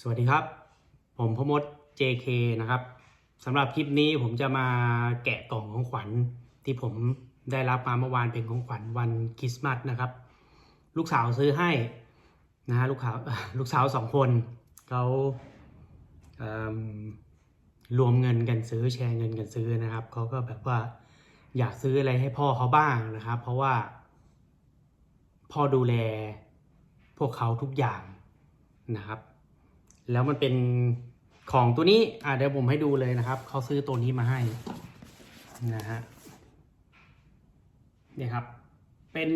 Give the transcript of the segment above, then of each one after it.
สวัสดีครับ ผมพมด JK นะครับสำหรับคลิปนี้ผมจะมาแกะกล่องของขวัญ ที่ผมได้รับมาเมื่อวานเป็นของขวัญวันคริสต์มาสนะครับ ลูกสาวซื้อให้นะฮะลูกสาวลูกสาวสองคนเขาเอารวมเงินกันซื้อแชร์เงินกันซื้อนะครับเขาก็แบบว่าอยากซื้ออะไรให้พ่อเขาบ้างนะครับ เพราะว่า พ่อดูแลพวกเขาทุกอย่างนะครับ แล้วมันเป็นของตัวนี้อะเดี๋ยวผมให้ดูเลยนะครับ เขาซื้อตัวนี้มาให้นะฮะเนี่ยครับ เป็น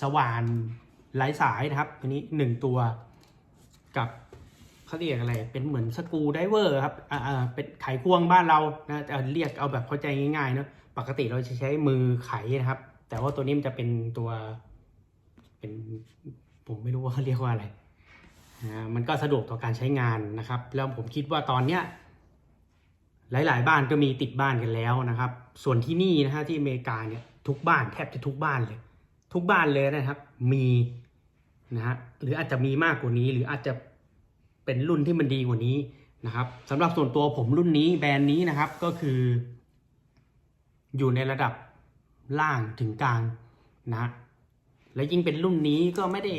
สว่านไร้สายนะครับตัวนี้หนึ่งตัวกับเขาเรียกอะไร เป็นเหมือนสกูไดเวอร์ครับ อ่าเป็นไขควงบ้านเรานะเรียกเอาแบบเข้าใจง่ายๆเนอะปกติเราจะใช้มือไขนะครับ แต่ว่าตัวนี้มันจะเป็นตัว เป็น ผมไม่รู้ว่าเขาเรียกว่าอะไร มันก็สะดวกต่อการใช้งานนะครับ แล้วผมคิดว่าตอนเนี้ยหลาย ๆ บ้านก็มีติดบ้านกันแล้วนะครับ ส่วนที่นี่นะฮะที่อเมริกาเนี่ยทุกบ้านแทบจะทุกบ้านเลย ทุกบ้านเลยนะครับ มีนะฮะหรืออาจจะมีมากกว่านี้ หรืออาจจะเป็นรุ่นที่มันดีกว่านี้นะครับสำหรับส่วนตัวผมรุ่นนี้แบรนด์นี้นะครับก็คือ อยู่ในระดับล่างถึงกลางนะและยิ่งเป็นรุ่นนี้ก็ไม่ได้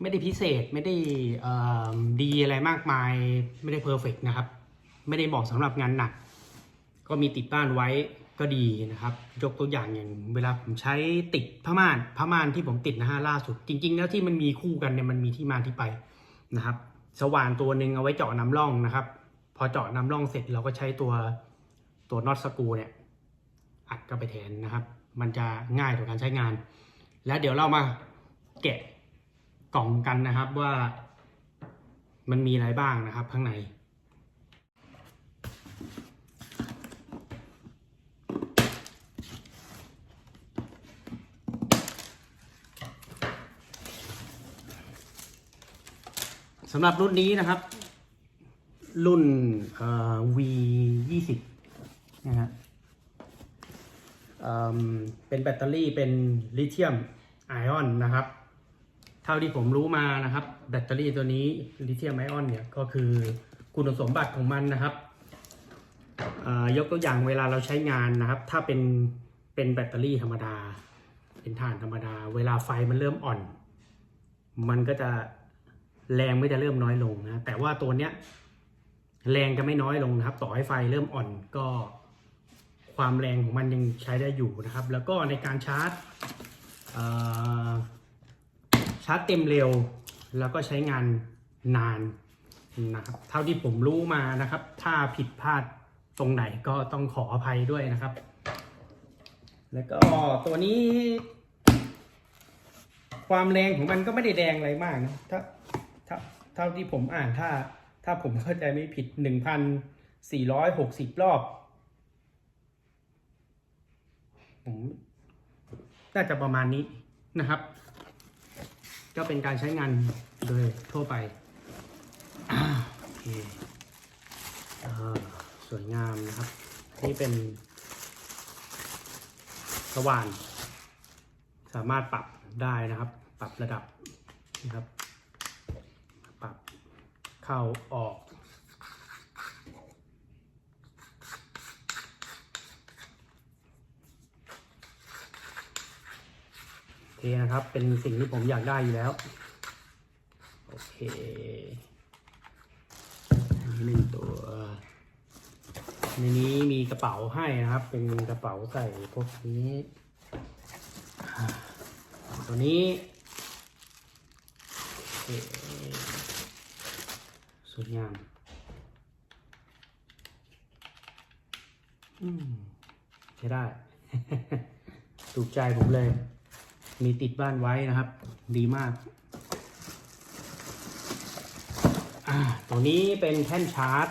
ไม่ได้พิเศษไม่ได้ดีอะไรมากมาย ไม่ได้เพอร์เฟกนะครับ ไม่ได้เหมาะสำหรับงานหนัก ก็มีติดบ้านไว้ก็ดีนะครับ ยกตัวอย่างอย่างเวลาผมใช้ติดผ้าม่านผ้าม่านที่ผมติดนะฮะล่าสุด จริง ๆ แล้วที่มันมีคู่กันเนี่ยมันมีที่มาที่ไปนะครับ สว่านตัวหนึ่งเอาไว้เจาะน้ำร่องนะครับ พอเจาะน้ำร่องเสร็จเราก็ใช้ตัวตัวน็อตสกูเนี่ยอัดเข้าไปแทนนะครับ มันจะง่ายต่อการใช้งาน แล้วเดี๋ยวเรามาแกะ กล่องกันนะครับว่ามันมีอะไรบ้างนะครับข้างใน สำหรับรุ่นนี้นะครับ รุ่นเอ่อ V 20นะฮะเอิ่มเป็นแบตเตอรี่เป็นลิเธียมไอออนนะครับ เท่าที่ผมรู้มานะครับ แบตเตอรี่ตัวนี้ลิเธียมไอออนเนี่ยก็คือคุณสมบัติของมันนะครับยกตัวอย่างเวลาเราใช้งานนะครับ ถ้าเป็นเป็นแบตเตอรี่ธรรมดา เป็นถ่านธรรมดา เวลาไฟมันเริ่มอ่อน มันก็จะแรงไม่จะเริ่มน้อยลงนะแต่ว่าตัวเนี้ยแรงจะไม่น้อยลงนะครับ ต่อให้ไฟเริ่มอ่อนก็ความแรงของมันยังใช้ได้อยู่นะครับ แล้วก็ในการชาร์จ ชาร์จเต็มเร็ว แล้วก็ใช้งานนานนะครับเท่าที่ผมรู้มานะครับ ถ้าผิดพลาดตรงไหนก็ต้องขออภัยด้วยนะครับ แล้วก็ตัวนี้ ความแรงของมันก็ไม่ได้แรงอะไรมากนะถ้าถ้าเท่าที่ผมอ่านถ้า ถ้าผมเข้าใจไม่ผิดหนึ่งพันสี่ร้อยหกสิบรอบผมน่าจะประมาณนี้นะครับ ก็เป็นการใช้งานโดยทั่วไปโอเคสวยงามนะครับ นี่เป็นสว่าน สามารถปรับได้นะครับ ปรับระดับนะครับ ปรับเข้าออก โอเค นะครับ เป็นสิ่งที่ผมอยากได้อยู่แล้ว โอเคหนึ่งตัว ในนี้มีกระเป๋าให้นะครับ เป็นกระเป๋าใส่พวกนี้ตัวนี้สวยงามอืมใช้ได้ ถูกใจผมเลย มีติดบ้านไว้นะครับ ดีมาก ตัวนี้เป็นแท่นชาร์จ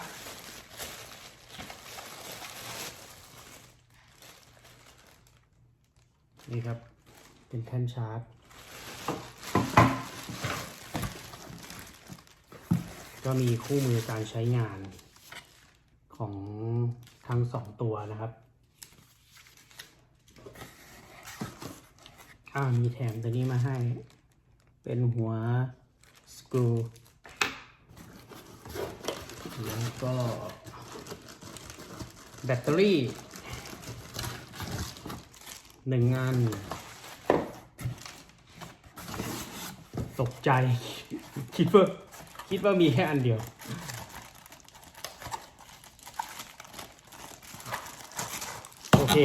นี่ครับ เป็นแท่นชาร์จ ก็มีคู่มือการใช้งานของทั้งสองตัวนะครับ อ่ามีแถมตัวนี้มาให้ เป็นหัวสกรูแล้วก็แบตเตอรี่หนึ่งงาน ตกใจ คิดว่าคิดว่ามีแค่อันเดียว โอเค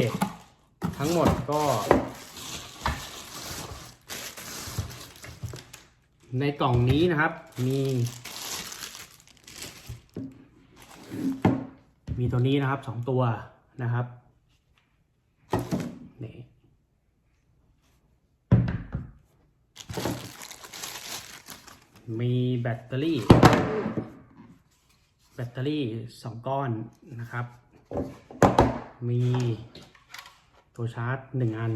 ทั้งหมดก็ ในกล่องนี้นะครับ มี มีตัวนี้นะครับสองตัวนะครับนี่มีแบตเตอรี่ แบตเตอรี่สองก้อนนะครับ มีตัวชาร์จหนึ่งอัน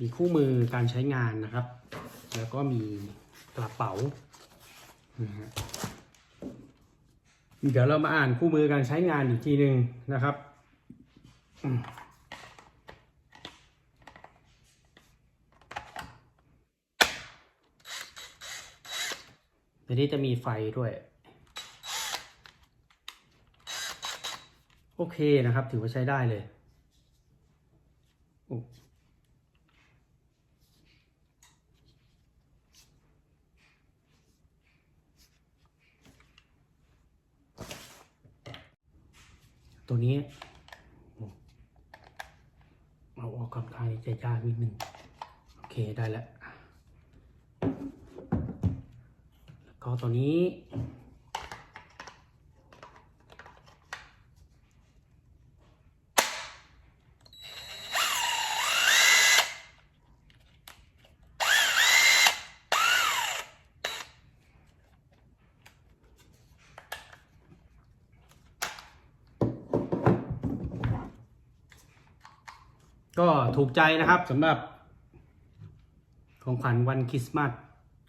มีคู่มือการใช้งานนะครับ แล้วก็มีกระเป๋านะฮะเดี๋ยวเรามาอ่านคู่มือการใช้งานอีกทีหนึ่งนะครับอืมในนี้จะมีไฟด้วย โอเคนะครับ ถือว่าใช้ได้เลย ตัวนี้เอาออกคำทายจะยากนิดนึงโอเคได้แล้วแล้วก็ตัวนี้ ก็ถูกใจนะครับสำหรับ ของขวัญวันคริสต์มาส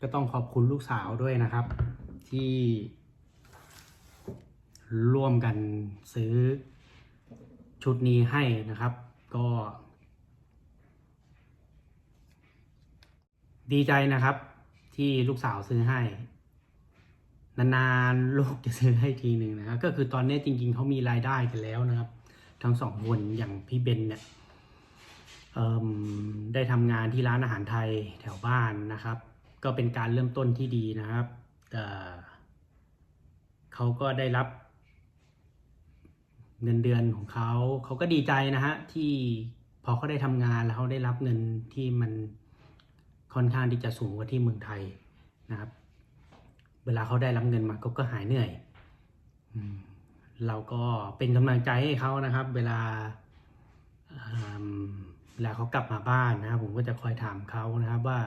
ก็ต้องขอบคุณลูกสาวด้วยนะครับ ที่ร่วมกันซื้อชุดนี้ให้นะครับ ก็ ดีใจนะครับ ที่ลูกสาวซื้อให้ นานๆลูกจะซื้อให้ทีหนึ่งนะครับ ก็คือตอนนี้จริงๆเขามีรายได้กันแล้วนะครับ ทั้งสองคนอย่างพี่เบนเนี่ยเอิ่ม ได้ทำงานที่ร้านอาหารไทยแถวบ้านนะครับ ก็เป็นการเริ่มต้นที่ดีนะครับเขาก็ได้รับ เงินเดือนของเขาเขาก็ดีใจนะฮะที่พอเขาได้ทำงานแล้วเขาได้รับเงินที่มันค่อนข้างที่จะสูงกว่าที่เมืองไทยนะครับ เวลาเขาได้รับเงินมาเขาก็หายเหนื่อยเราก็เป็นกำลังใจให้เขานะครับ เวลา วลาเขากลับมาบ้านนะครับผมก็จะคอยถามเขานะครับว่า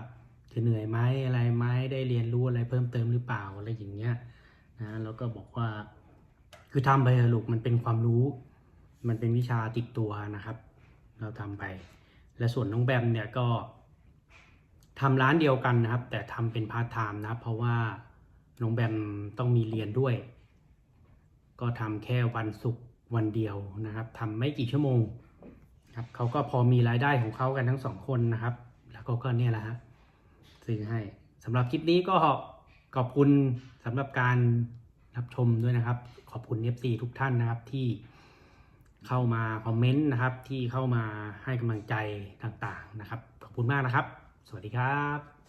จะเหนื่อยไหมอะไรไหมได้เรียนรู้อะไรเพิ่มเติมหรือเปล่าอะไรอย่างเงี้ยนะแล้วก็บอกว่า คือทำไปลูกมันเป็นความรู้ มันเป็นวิชาติดตัวนะครับ เราทำไป และส่วนน้องแบมเนี่ยก็ทำร้านเดียวกันนะครับ แต่ทำเป็นพาร์ทไทม์นะครับ เพราะว่าน้องแบมต้องมีเรียนด้วย ก็ทำแค่วันศุกร์วันเดียวนะครับทำไม่กี่ชั่วโมง ครับเขาก็พอมีรายได้ของเขากันทั้งสองคนนะครับ แล้วก็ก็เนี่ยแหละฮะซื้อให้สำหรับคลิปนี้ก็ขอบคุณสำหรับการรับชมด้วยนะครับ ขอบคุณ FC ทุกท่านนะครับที่เข้ามาคอมเมนต์นะครับ ที่เข้ามาให้กำลังใจต่างๆนะครับ ขอบคุณมากนะครับ สวัสดีครับ